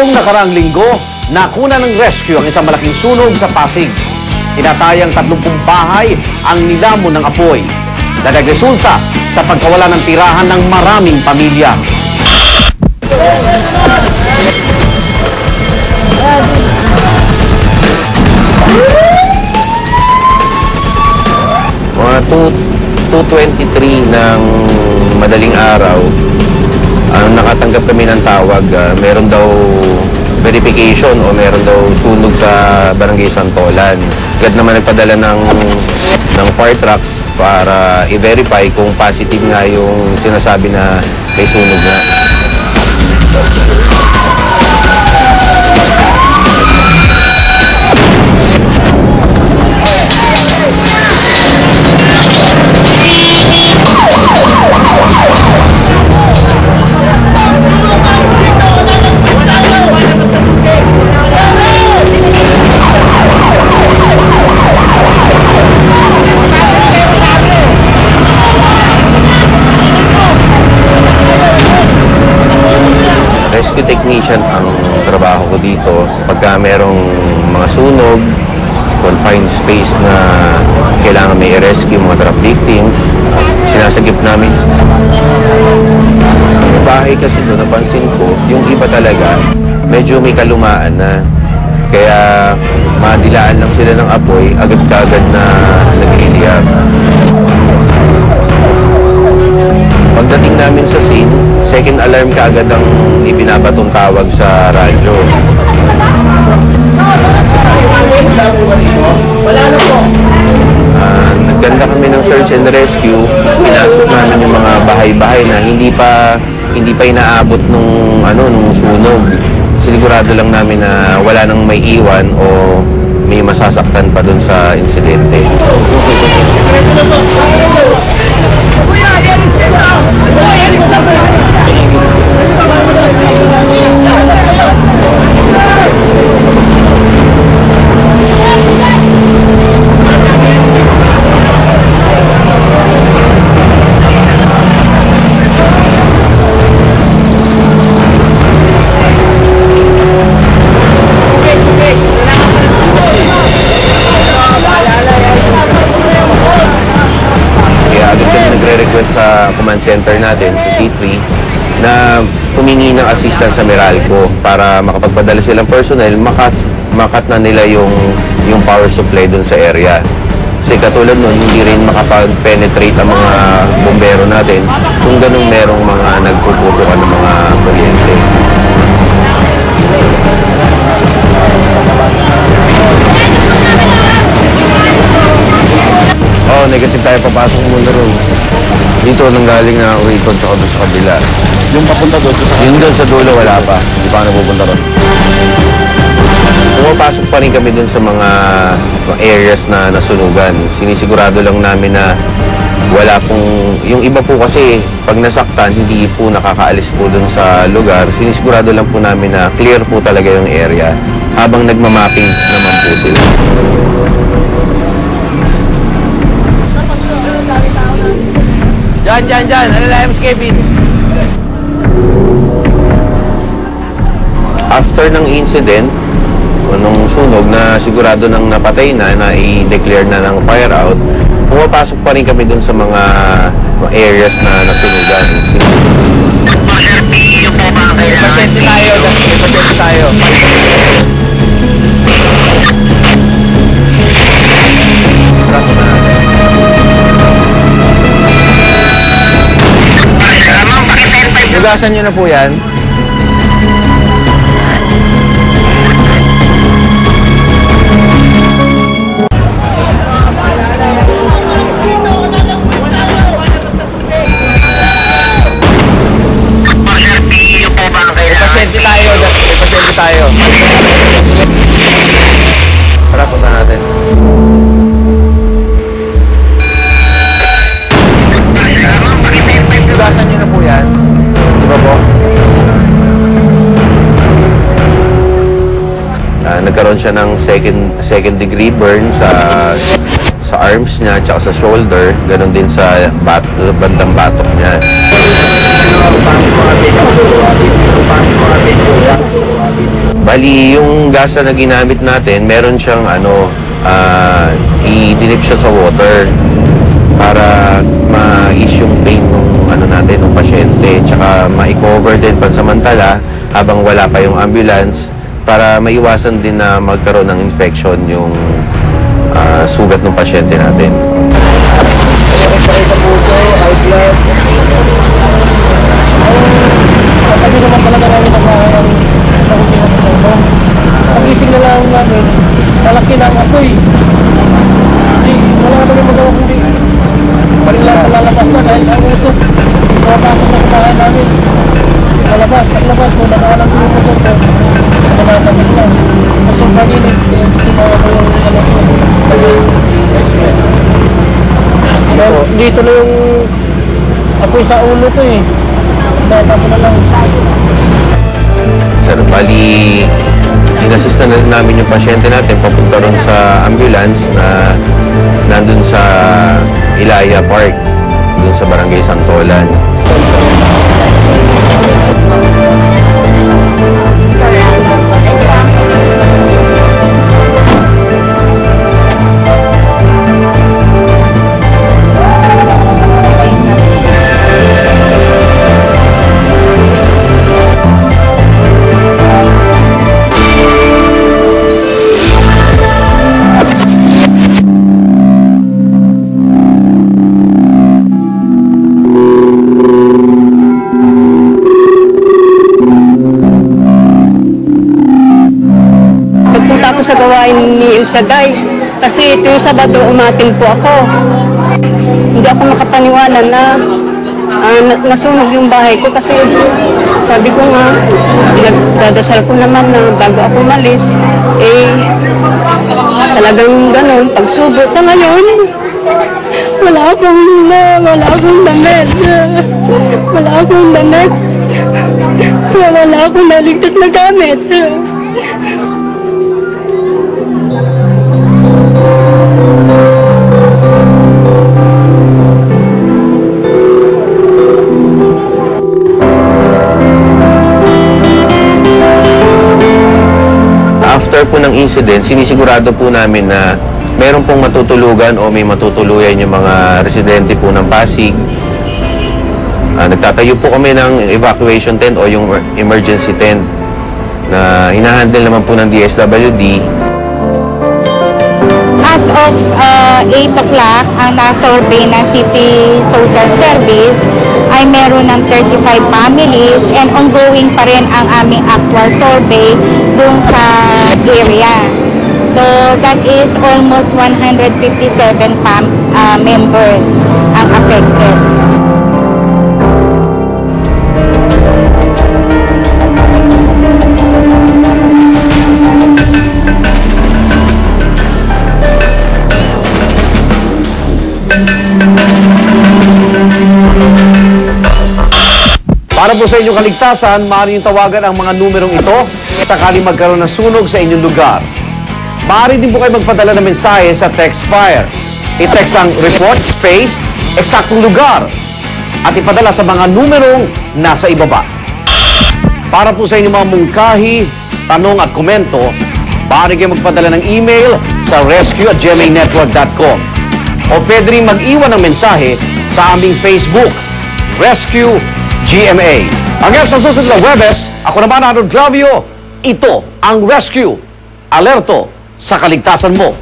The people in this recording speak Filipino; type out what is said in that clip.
Nitong nakaraang linggo, nakuna ng rescue ang isang malaking sunog sa Pasig. Tinatayang 30 bahay ang nilamon ng apoy na nagresulta sa pagkawala ng tirahan ng maraming pamilya. Mga 2, 2.23 ng madaling araw, ang nakatanggap kami ng tawag, ah, meron daw verification o meron daw sunog sa Barangay Santolan. Agad naman nagpadala ng, ng fire trucks para i-verify kung positive nga yung sinasabi na may sunog nga. Technician ang trabaho ko dito. Pagka merong mga sunog, confined space na kailangan may rescue mga trap victims, sinasagip namin. Yung bahay kasi doon, napansin ko, yung iba talaga, medyo may kalumaan na. Kaya madilaan lang sila ng apoy, agad-kagad na nag-iiyak. Pagdating namin sa scene, second alarm kaagad ang ibinabatong tawag sa radyo. Ah, nagganda kami ng search and rescue. Pinasok namin yung mga bahay-bahay na hindi pa hindi pa inaabot nung ano nung sunog. Sinigurado lang namin na wala nang may iwan o may masasaktan pa dun sa insidente. Command center natin, sa C3, na humingi ng assistance sa Meralco para makapagpadala silang personnel, makat, makat na nila yung, yung power supply dun sa area. Kasi katulad nun, hindi rin makapag-penetrate ang mga bombero natin kung ganun merong mga nagpuputukan ng mga kuryente. Oh, negative tayo papasok muna ron. Dito nang galing na ako rito tsaka doon sa kabila. Yung papunta doon sa Yung doon sa dulo wala pa. Hindi pa ako napupunta ron. Pumapasok pa rin kami doon sa mga, mga areas na nasunugan. Sinisigurado lang namin na wala pong... Yung iba po kasi, pag nasaktan, hindi po nakakaalis po doon sa lugar. Sinisigurado lang po namin na clear po talaga yung area habang nagmamapping naman po sila. Diyan, diyan, diyan. Alalayan si Kevin. After ng incident, nung sunog na sigurado nang napatay na, na i-declare na ng fire out, pumapasok pa rin kami dun sa mga, areas na nasunugan. Pasyente tayo, may pasyente tayo. Hugasan nyo na po yan. Nagkaroon siya ng second second degree burn sa sa arms niya at sa shoulder, ganun din sa bat, bandang batok niya. Bali, yung gasa na ginamit natin, meron siyang ano, ah, i-dinip siya sa water para ma-ease yung pain ng ano natin, ng pasyente. Tsaka ma-cover din pansamantala habang wala pa yung ambulance para maiwasan din na magkaroon ng infection yung ah, sugat ng pasyente natin. Sakit sa puso, high blood. Kami naman talaga namin nagmahal ng ito. Pagising na na apoy. Hindi, wala naman yung magawa kundi. Balik lang lalabas na dahil ang na ko yung motor ko. Nanatapos lang. Kasi paginit, eh, sinawa ko yung ko. Dito, na yung apoy sa ulo ko eh. Natapos na lang. Sir, bali, inassist na namin yung pasyente natin papunta ron sa ambulance na nandun sa Ilaya Park, dun sa Barangay Santolan. Ako sa gawain ni Shaddai kasi ito yung Sabado umating po ako. Hindi ako makapaniwala na na- nasunog yung bahay ko kasi sabi ko nga, pinagdadasal ko naman na bago ako malis, eh talagang ganun, pagsubot na ngayon, wala akong na, wala akong damit. Wala akong damit. Wala akong naligtas na gamit. After po ng incident, sinisigurado po namin na meron pong matutulugan o may matutuluyan yung mga residente po ng Pasig. Ah, nagtatayo po kami ng evacuation tent o yung emergency tent na hinahandle naman po ng DSWD As of uh, 8 o'clock, ang na-survey ng City Social Service ay meron ng 35 families and ongoing pa rin ang aming actual survey dun sa area. So that is almost 157 fam- uh, members ang Para po sa inyong kaligtasan, maaari niyong tawagan ang mga numerong ito sakali magkaroon ng sunog sa inyong lugar. Maaari din po kayo magpadala ng mensahe sa text fire. I-text ang report space, eksaktong lugar at ipadala sa mga numerong nasa ibaba. Para po sa inyong mga mungkahi, tanong at komento, maaari kayo magpadala ng email sa rescue at gmanetwork.com o pwede rin mag-iwan ng mensahe sa aming Facebook, Rescue GMA. Hanggang sa susunod na Webes, ako naman, Arnold Clavio, ito ang Rescue. Alerto sa kaligtasan mo.